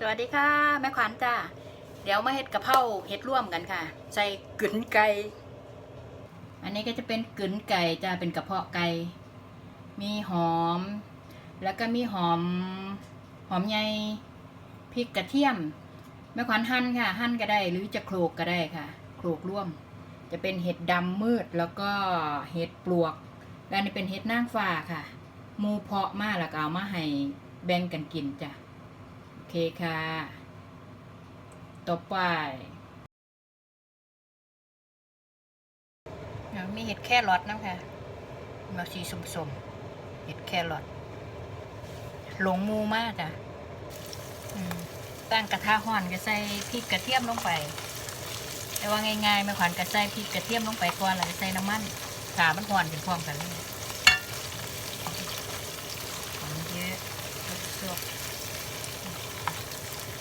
สวัสดีค่ะ แม่ขวัญจ้าเดี๋ยวมาเห็ดกะเพราเห็ดร่วมกันค่ะ ใส่กึ๋นไก่อันนี้ก็จะเป็นกึ๋นไก่จ้าเป็นกระเพาะไก่มีหอม แล้วก็มีหอมหอมใหญ่พริกกระเทียมแม่ขวัญหั่นค่ะ หั่นก็ได้หรือจะโขลกก็ได้ค่ะโขลกร่วม จะเป็นเห็ดดำมืดแล้วก็เห็ดปลวก และอันนี่เป็นเห็ดนางฟ้าค่ะมูเพาะมาแล้วก็เอามาให้แบ่งกันกินจ้ะ เคค่ะ ต่อไปมีเห็ดแครอทนะคะมาสีสมๆ เห็ดแครอทหลงมูมากจ้ะตั้งกระทะห่อนก็ใส่พริกกระเทียมลงไป แต่ว่าง่ายๆไม่ขวัญก็ใส่พริกกระเทียมลงไปก่อนแล้วใส่น้ำมันขามันห่อนเป็นพร้อมกันเลยหอมเยอะสวบๆ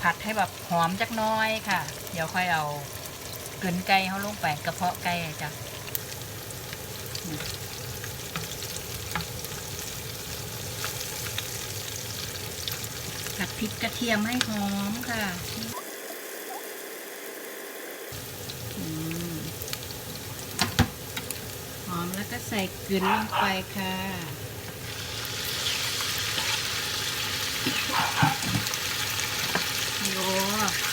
ผัดให้แบบหอมจักน้อยค่ะ เดี๋ยวค่อยเอากลืนไก่เขาลงไปกระเพาะไก่จ้ะผัดพริกกระเทียมให้หอมค่ะอหอมแล้วก็ใส่กลืนลงไปค่ะ โย แล้ว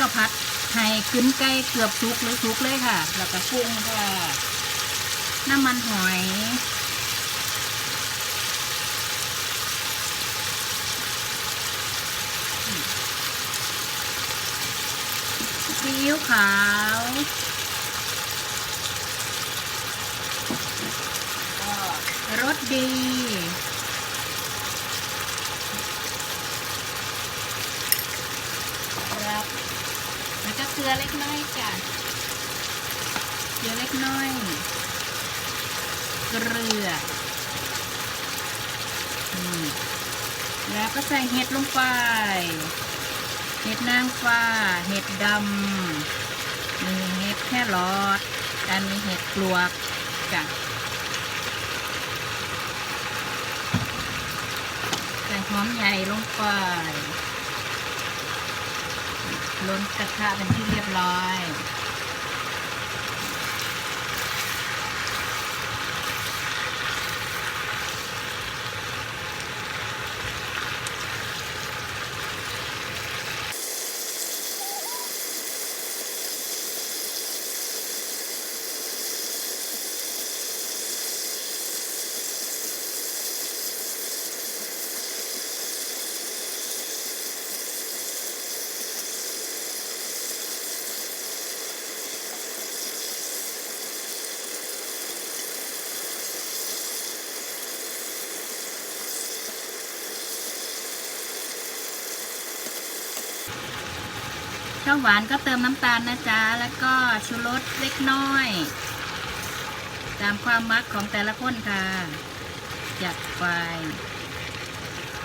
ก็พัดให้ขึ้นใกล้เกือบสุกหรือสุกเลยค่ะ แล้วก็ปรุงค่ะ น้ำมันหอย ซีอิ๊วขาวรสดี ครับแเกลือเล็กน้อยจ้ะเกลือเล็กน้อย เกลือแล้วก็ใส่เห็ดลงไป เห็ดนางฟ้า เห็ดดำมีเห็ดแค่รอดอันนี้เห็ดปลวกจ้ะใส่หอมใหญ่ลงไป ล้นกระทะเป็นที่เรียบร้อย ถ้าหวานก็เติมน้ำตาลนะจ๊ะ แล้วก็ชูรสเล็กน้อย ตามความมักของแต่ละคนค่ะ จัดไป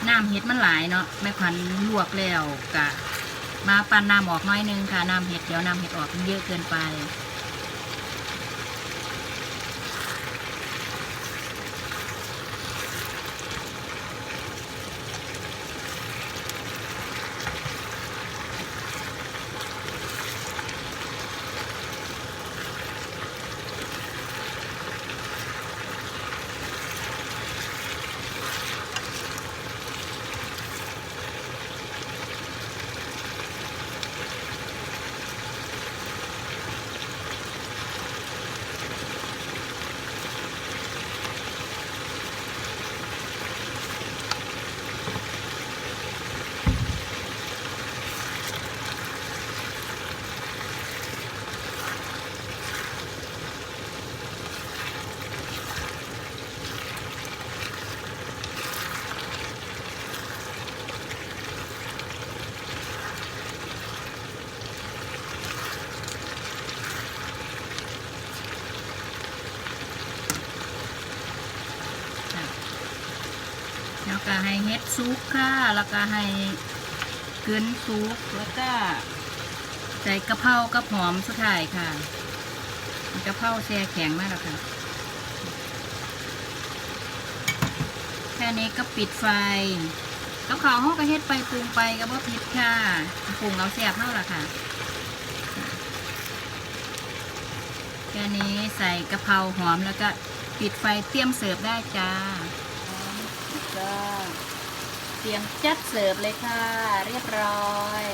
น้ำเห็ดมันหลายเนาะแม่ขวัญลวกแล้วกะ มาปั่นน้ำออกน้อยนึงค่ะ น้ำเห็ดเดี๋ยวน้ำเห็ดออกมันเยอะเกินไป แล้วก็ให้เฮ็ดซุปค่ะ แล้วก็ให้เกลือนซุปแล้วก็ใส่กระเพรากับหอมสุดท้ายค่ะกระเพราแช่แข็งมากแล้วค่ะแค่นี้ก็ปิดไฟกับข้าวห้องก็เฮ็ดไปปรุงไปก็บ่ผิดค่ะปรุงเอาแซ่บเท่าละค่ะแค่นี้ใส่กระเพราหอมแล้วก็ปิดไฟเตรียมเสิร์ฟได้จ้า ก็เตรียมจัดเสิร์ฟเลยค่ะ เรียบร้อย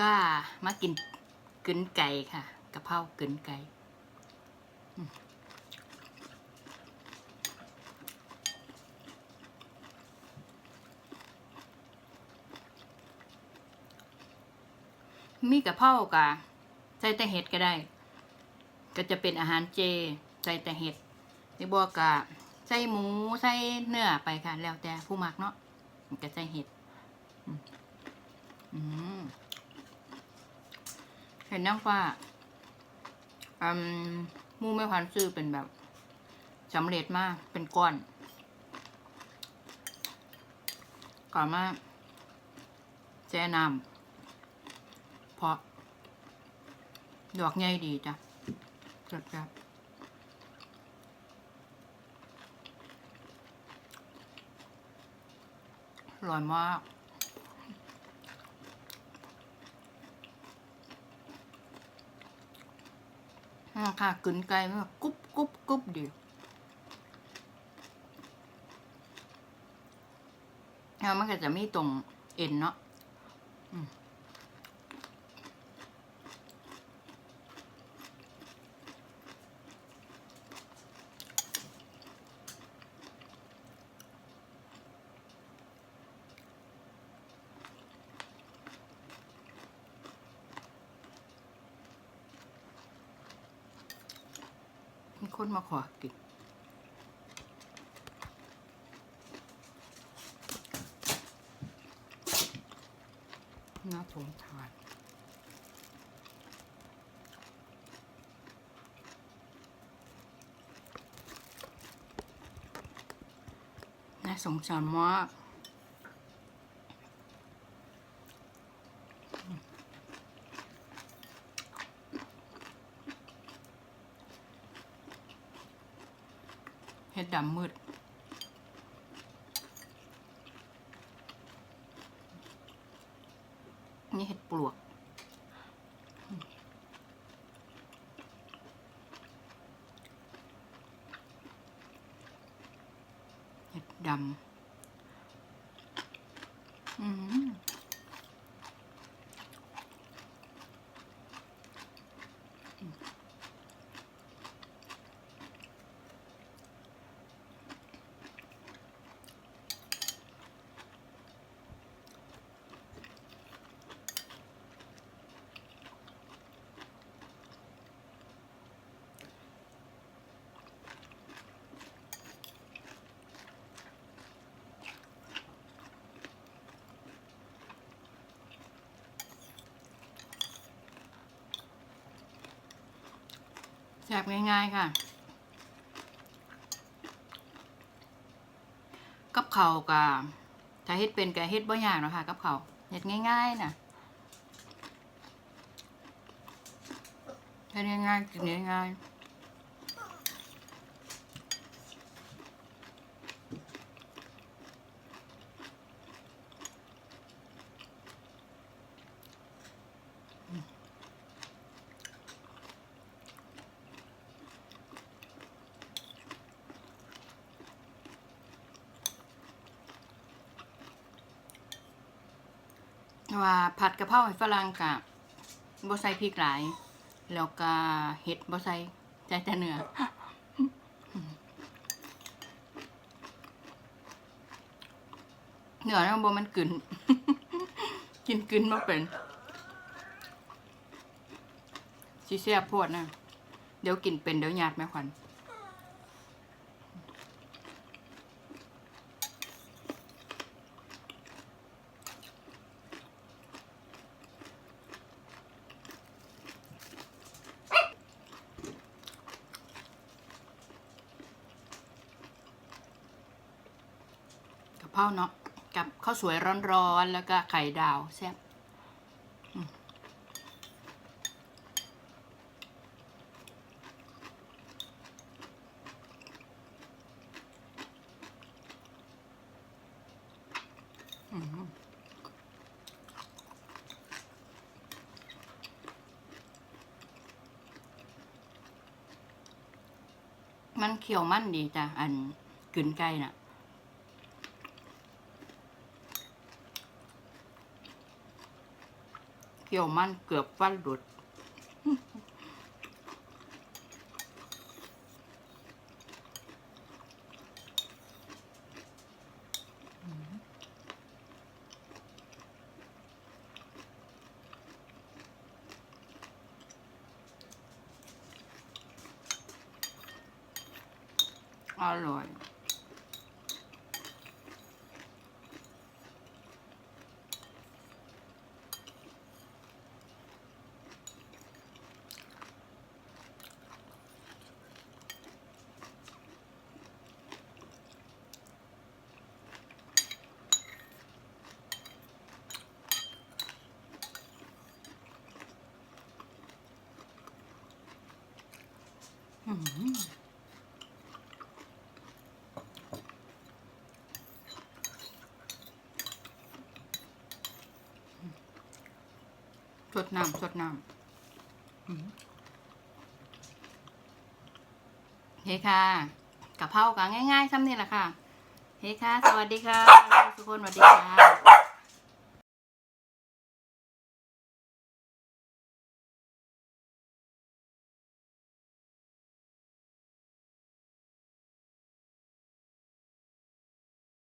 ก็มากินกึนไก่ค่ะกะเพรากึนไก่มมีกะเพรากะใส่แต่เห็ดก็ได้ ก็จะเป็นอาหารเจ ใส่แต่เห็ดที่บอกกะใส่หมูใส่เนื้อไปค่ะ แล้วแต่ผู้มักเนาะก็ใส่เห็ดเห็นน้ำฟ้าอืมหมูไม่พันซื้อเป็นแบบสำเร็จมากเป็นก้อนก่อนมาแช่น้ำเพราะดอกใหญ่ดีจ้ะเกิดครับ ร่อยมากอ่าค่ะกึนไก่มันแบบกรุบกรุบกรุบดีแล้วมันก็จะมีตรงเอ็นเนาะอืม คนมาขอกินน่าสงสารน่าสงสารมาก ดดำมืด นี่เห็ดปลวก เห็ดดำอืมแซ่บง่ายๆค่ะ กับเขากับถ้าเฮ็ดเป็นกะเฮ็ดบ่ยากเนาะค่ะ กับเขาเฮ็ดง่ายๆน่ะเฮ็ดง่ายๆกินง่ายๆ ว่าผัดกะเพราให้ฝรั่งกับบ่ใส่พริกหลาย แล้วก็เห็ดบ่ใส่ใส่แต่เนื้อเนื้อนั่นบ่มันกลืนกินกลืนมาเป็นสิแซ่บโพดนะ เดี๋ยวกินเป็นเดี๋ยวหยาดแม่ขวัญาเนาะกับข้าวสวยร้อนๆแล้วก็ไข่ดาวแซ่บมันเขียวมันดีจ้ะอันกลืนไก่น่ะ เกี่ยวมันเกือบฟันหลุด อร่อย อืม สดน้ำสดน้ำเฮ้ค่ะกะเพรากะง่ายๆซ้ำนี่แหละค่ะ เฮ้ค่ะ สวัสดีค่ะ ทุกคนสวัสดีค่ะ